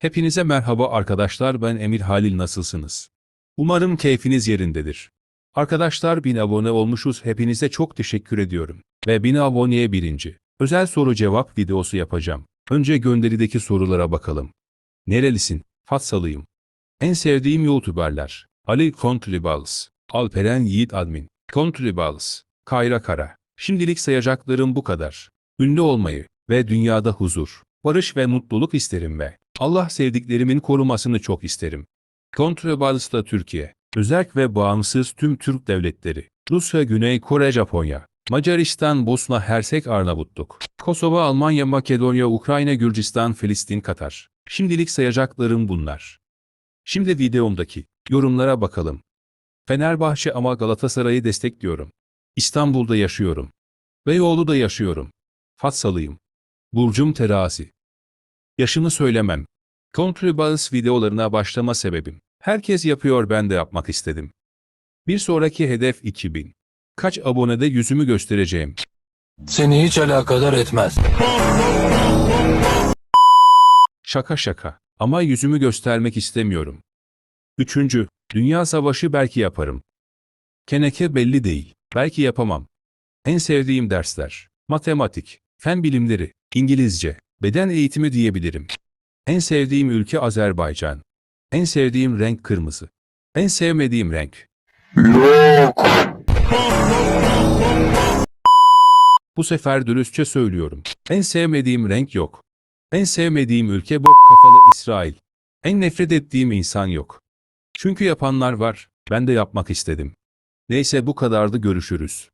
Hepinize merhaba arkadaşlar ben Emir Halil nasılsınız? Umarım keyfiniz yerindedir. Arkadaşlar 1000 abone olmuşuz hepinize çok teşekkür ediyorum. Ve 1000 aboneye birinci. Özel soru cevap videosu yapacağım. Önce gönderideki sorulara bakalım. Nerelisin? Fatsalıyım. En sevdiğim YouTuberler. Ali Contribals, Alperen Yiğit Admin, Contribals, Kayra Kara. Şimdilik sayacaklarım bu kadar. Ünlü olmayı ve dünyada huzur, barış ve mutluluk isterim ve Allah sevdiklerimin korumasını çok isterim. Kontrabals'la Türkiye, özerk ve bağımsız tüm Türk devletleri, Rusya, Güney Kore, Japonya, Macaristan, Bosna, Hersek, Arnavutluk, Kosova, Almanya, Makedonya, Ukrayna, Gürcistan, Filistin, Katar. Şimdilik sayacaklarım bunlar. Şimdi videomdaki yorumlara bakalım. Fenerbahçe ama Galatasaray'ı destekliyorum. İstanbul'da yaşıyorum. Beyoğlu'da yaşıyorum. Fatsalıyım. Burcum terazi. Yaşımı söylemem. Contribals videolarına başlama sebebim. Herkes yapıyor ben de yapmak istedim. Bir sonraki hedef 2000. Kaç abonede yüzümü göstereceğim. Seni hiç alakadar etmez. Şaka şaka. Ama yüzümü göstermek istemiyorum. Üçüncü, Dünya Savaşı belki yaparım. Keneke belli değil. Belki yapamam. En sevdiğim dersler. Matematik, fen bilimleri, İngilizce, beden eğitimi diyebilirim. En sevdiğim ülke Azerbaycan. En sevdiğim renk kırmızı. En sevmediğim renk. Yok. Bu sefer dürüstçe söylüyorum. En sevmediğim renk yok. En sevmediğim ülke bok kafalı İsrail. En nefret ettiğim insan yok. Çünkü yapanlar var, ben de yapmak istedim. Neyse bu kadardı görüşürüz.